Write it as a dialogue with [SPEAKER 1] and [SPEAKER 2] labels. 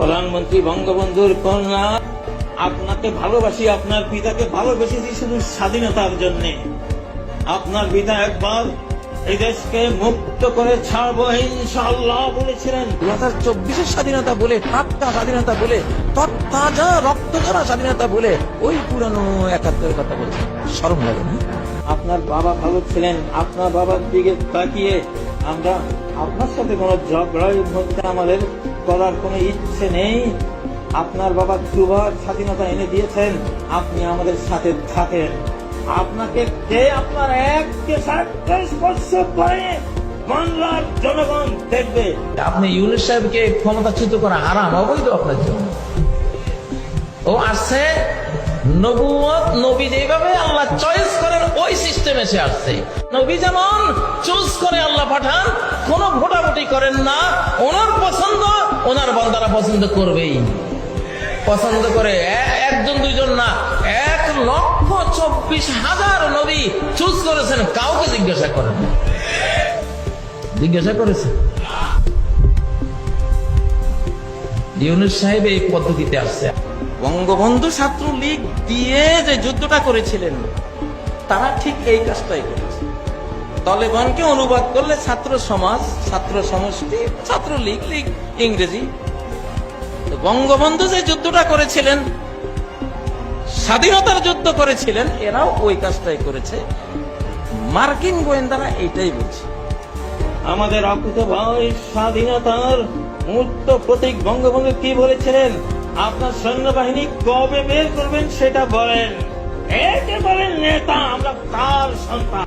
[SPEAKER 1] প্রধানমন্ত্রী বঙ্গবন্ধুর কন্যা। আপনাকে ভালোবাসি, আপনার পিতাকে ভালোবেসেছি শুধু স্বাধীনতার জন্য। আপনার পিতা একবার এই দেশকে মুক্ত করে ছাড়বো ইনশাল্লাহ বলেছিলেন। দু হাজার চব্বিশের স্বাধীনতা বলে টাটকা স্বাধীনতা বলে, তত্তাজা রক্ত ঝরা স্বাধীনতা বলে, ওই পুরানো একাত্তরের কথা বলছে। সরম লাগে আপনার বাবা ভালো ছিলেন, আপনার বাবার দিকে তাকিয়ে আমরা আপনার সাথে কোনো ঝগড়াই মধ্যে আমাদের করার কোনো ইচ্ছে নেই। আপনার বাবা দুবার স্বাধীনতা এনে দিয়েছেন, আপনি আমাদের সাথে থাকেন। আপনাকে কে আপনার এককে স্পর্শ করে বাংলার জনগণ দেখবে?
[SPEAKER 2] আপনি ইউনুস সাহেবকে ক্ষমতাচ্যুত করা হারাম, অবৈধ আপনার জন্য। ও আসছে নবুয়ত নবী যেভাবে চয়েস করেন ওই সিস্টেমে সে আসছে। নবী যেমন চুজ করে আল্লাহ পাঠান, কোন ভোটাভুটি করেন না, ওনার পছন্দ, ওনার বান্দারা পছন্দ করবেই। পছন্দ করে একজন, দুইজন না, এক লক্ষ চব্বিশ হাজার নবী চুজ করেছেন, কাউকে জিজ্ঞাসা করেন জিজ্ঞাসা করেছে ইউনুস সাহেব এই পদ্ধতিতে আসছে।
[SPEAKER 1] বঙ্গবন্ধু ছাত্র লীগ দিয়ে যে যুদ্ধটা করেছিলেন, তারা ঠিক এই কাজটাই করেছে। তলেবানকে অনুবাদ করলে ছাত্র সমাজ, ছাত্র সমষ্টি ছাত্র লীগ লীগ ইংরেজি বঙ্গবন্ধু যে যুদ্ধটা করেছিলেন, স্বাধীনতার যুদ্ধ করেছিলেন, এরাও ওই কাজটাই করেছে। মার্কিন গোয়েন্দারা এইটাই বলছে। আমাদের অকুত ভাই, স্বাধীনতার মূর্ত প্রতীক বঙ্গবন্ধু কি বলেছিলেন? আপনার সৈন্যবাহিনী কবে বের করবেন সেটা বলেন। একে বলেন নেতা আমরা তার সন্তান।